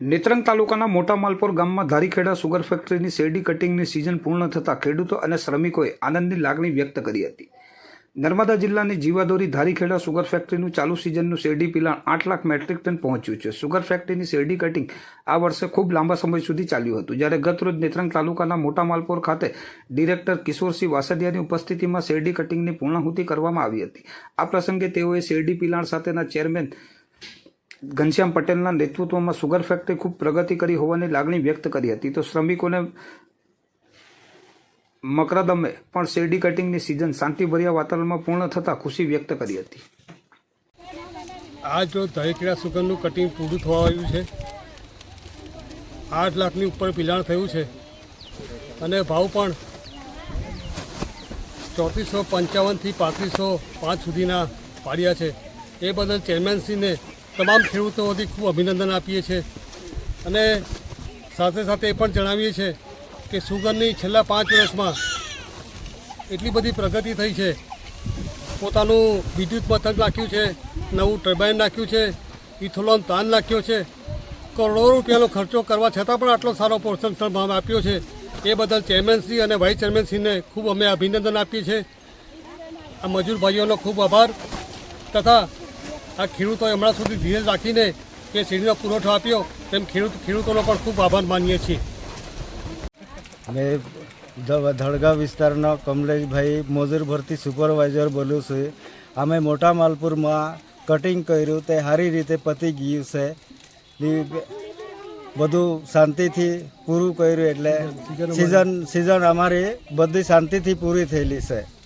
નેત્રંગ તાલુકાના મોટા માલપોર ગામમાં ધારીખેડા સુગર ફેક્ટરીની શેરડી કટિંગની સિઝન પૂર્ણ થતાં ખેડૂતો અને શ્રમિકોએ આનંદની લાગણી વ્યક્ત કરી હતી. નર્મદા જિલ્લાની જીવાદોરી ધારીખેડા સુગર ફેક્ટરીનું ચાલુ સિઝનનું શેરડી પિલાણ આઠ લાખ મેટ્રિક ટન પહોંચ્યું છે. સુગર ફેક્ટરીની શેરડી કટિંગ આ વર્ષે ખૂબ લાંબા સમય સુધી ચાલ્યું હતું. જ્યારે ગતરોજ નેત્રંગ તાલુકાના મોટા માલપોર ખાતે ડિરેક્ટર કિશોરસિંહ વાસદિયાની ઉપસ્થિતિમાં શેરડી કટિંગની પૂર્ણાહુતિ કરવામાં આવી હતી. આ પ્રસંગે તેઓએ શેરડી પિલાણ સાથેના ચેરમેન ઘનશ્યામ પટેલના નેતૃત્વમાં સુગર ફેક્ટરી ખૂબ પ્રગતિ કરી હોવાની લાગણી વ્યક્ત કરી હતી. તો શ્રમિકોને મકરદમે પણ શેરડી કટિંગની સિઝન શાંતિભર્યા વાતાવરણમાં પૂર્ણ થતાં ખુશી વ્યક્ત કરી હતી. આજ રોજ દહીકીડા સુગરનું કટિંગ પૂરું થવા આવ્યું છે. આઠ લાખની ઉપર પિલાણ થયું છે. અને ભાવ પણ ચોત્રીસો પંચાવનથી પાંત્રીસો પાંચ સુધીના પાડ્યા છે. એ બદલ ચેરમેનશ્રીને તમામ ખેડૂતોથી ખૂબ અભિનંદન આપીએ છીએ. અને સાથે સાથે એ પણ જણાવીએ છીએ કે સુગરની છેલ્લા પાંચ વર્ષમાં એટલી બધી પ્રગતિ થઈ છે. પોતાનું વિદ્યુત મથક નાખ્યું છે, નવું ટર્બાઇન નાખ્યું છે, ઇથોલોન તાન નાખ્યો છે. કરોડો રૂપિયાનો ખર્ચો કરવા છતાં પણ આટલો સારો પોષણ ભાવ આપ્યો છે. એ બદલ ચેરમેનશ્રી અને વાઇસ ચેરમેનશ્રીને ખૂબ અમે અભિનંદન આપીએ છીએ. આ મજૂર ભાઈઓનો ખૂબ આભાર તથા આ ખેડૂતોએ હમણાં સુધી ધીરજ રાખીને કે શેરડીનો પુરવઠો આપ્યો તેમ ખેડૂત ખેડૂતોનો પણ ખૂબ આભાર માનીએ છીએ. મેં ધ- ધડગા વિસ્તારના કમલેશભાઈ મજૂર ભરતી સુપરવાઇઝર બોલું છું. અમે મોટા માલપુરમાં કટિંગ કર્યું તે સારી રીતે પતી ગયું છે. બધું શાંતિથી પૂરું કર્યું એટલે સિઝન સિઝન અમારી બધી શાંતિથી પૂરી થયેલી છે.